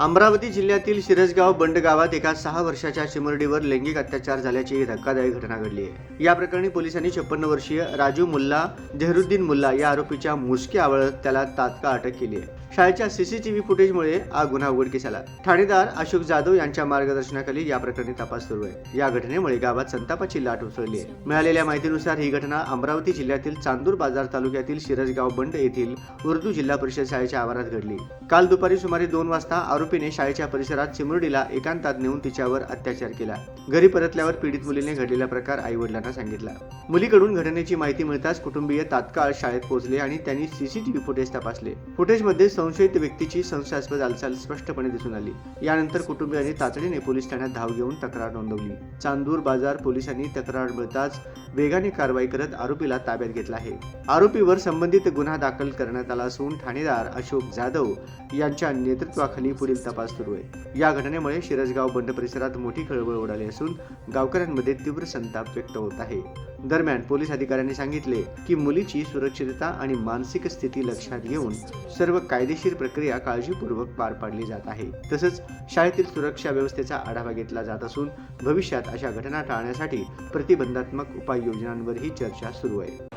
अमरावती जिल्ह्यातील शिरसगाव बंड गावात एका सहा वर्षाच्या चिमुरडीवर लैंगिक अत्याचार झाल्याची धक्कादायक घटना घडली आहे. या प्रकरणी पोलिसांनी छप्पन्न वर्षीय राजू मुल्ला जहरुद्दीन मुल्ला या आरोपीच्या मुसके आवळत त्याला तात्काळ अटक केली आहे. शाळेच्या सीसीटीव्ही फुटेजमुळे हा गुन्हा उघडकीस आला. ठाणेदार अशोक जाधव यांच्या मार्गदर्शनाखाली या प्रकरणी तपास सुरू आहे. या घटनेमुळे गावात संतापाची लाट उसळली आहे. मिळालेल्या माहितीनुसार ही घटना अमरावती जिल्ह्यातील चांदूर बाजार तालुक्यातील शिरसगाव बंड येथील उर्दू जिल्हा परिषद शाळेच्या आवारात घडली. काल दुपारी सुमारे दोन वाजता आरोपीने शाळेच्या परिसरात चिमुरडीला एकांतात नेऊन तिच्यावर अत्याचार केला. घरी परतल्यावर पीडित मुलीने घडलेला प्रकार आई वडिलांना सांगितला. मुलीकडून घटनेची माहिती मिळताच कुटुंबीय तात्काळ शाळेत पोहोचले आणि त्यांनी सीसीटीव्ही फुटेज तपासले. फुटेजमध्ये संशयित व्यक्तीची संशयास्पद हालचाल स्पष्टपणे दिसून आली. यानंतर कुटुंबियांनी तातडीने पोलीस ठाण्यात धाव घेऊन तक्रार नोंदवली. चांदूर बाजार पोलिसांनी तक्रार मिळताच वेगाने कारवाई करत आरोपीला ताब्यात घेतला आहे. आरोपीवर संबंधित गुन्हा दाखल करण्यात आला असून ठाणेदार अशोक जाधव यांच्या नेतृत्वाखाली पुढील तपास सुरू आहे. या घटनेमुळे शिरसगाव बंड परिसरात मोठी खळबळ उडाली असून गावकऱ्यांमध्ये तीव्र संताप व्यक्त होत आहे. दरम्यान पोलीस अधिकाऱ्यांनी सांगितले की मुलीची सुरक्षितता आणि मानसिक स्थिती लक्षात घेऊन सर्व कायदेशीर प्रक्रिया काळजीपूर्वक पार पाडली जात आहे. तसंच शाळेतील सुरक्षा व्यवस्थेचा आढावा घेतला जात असून भविष्यात अशा घटना टाळण्यासाठी प्रतिबंधात्मक उपाययोजनांवरही चर्चा सुरू आहे.